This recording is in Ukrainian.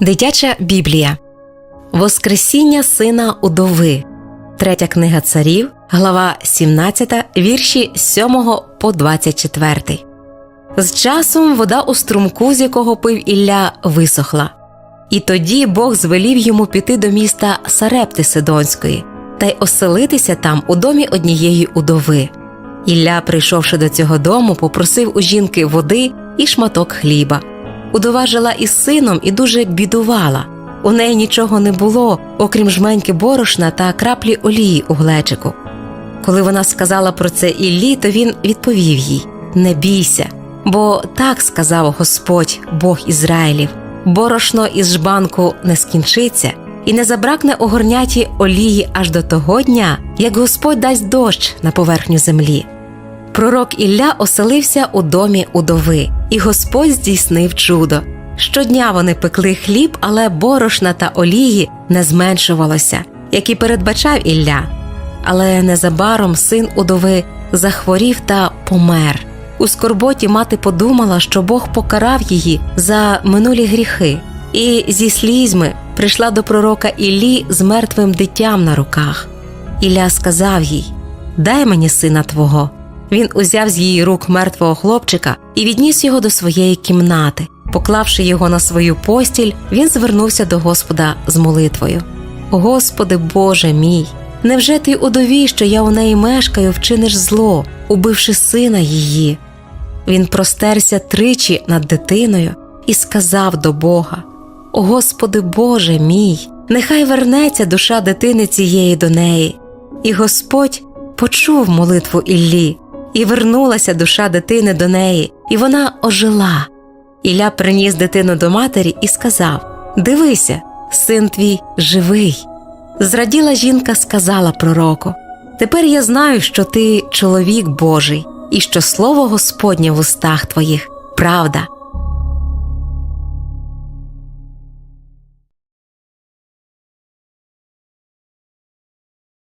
Дитяча Біблія Воскресіння сина удови. Третя книга царів, глава 17, вірші 7 по 24. З часом вода у струмку, з якого пив Ілля, висохла. І тоді Бог звелів йому піти до міста Сарепти Сидонської та й оселитися там у домі однієї удови. Ілля, прийшовши до цього дому, попросив у жінки води і шматок хліба. Удова жила із сином і дуже бідувала. У неї нічого не було, окрім жменьки борошна та краплі олії у глечику. Коли вона сказала про це Іллі, то він відповів їй: Не бійся, бо так сказав Господь, Бог Ізраїлів: борошно із жбанку не скінчиться, і не забракне у горняті олії аж до того дня, як Господь дасть дощ на поверхню землі. Пророк Ілля оселився у домі удови, і Господь здійснив чудо. Щодня вони пекли хліб, але борошна та олії не зменшувалося, як і передбачав Ілля. Але незабаром син удови захворів та помер. У скорботі мати подумала, що Бог покарав її за минулі гріхи, і зі слізьми прийшла до пророка Іллі з мертвим дитям на руках. Ілля сказав їй: Дай мені сина твого. Він узяв з її рук мертвого хлопчика і відніс його до своєї кімнати. Поклавши його на свою постіль, він звернувся до Господа з молитвою: Господи Боже мій, невже ти удові, що я у неї мешкаю, вчиниш зло, убивши сина її? Він простерся тричі над дитиною і сказав до Бога: О Господи Боже мій, нехай вернеться душа дитини цієї до неї. І Господь почув молитву Іллі, і вернулася душа дитини до неї, і вона ожила. Ілля приніс дитину до матері і сказав: Дивися, син твій живий. Зраділа жінка сказала пророку: Тепер я знаю, що ти чоловік Божий, і що слово Господнє в устах твоїх правда.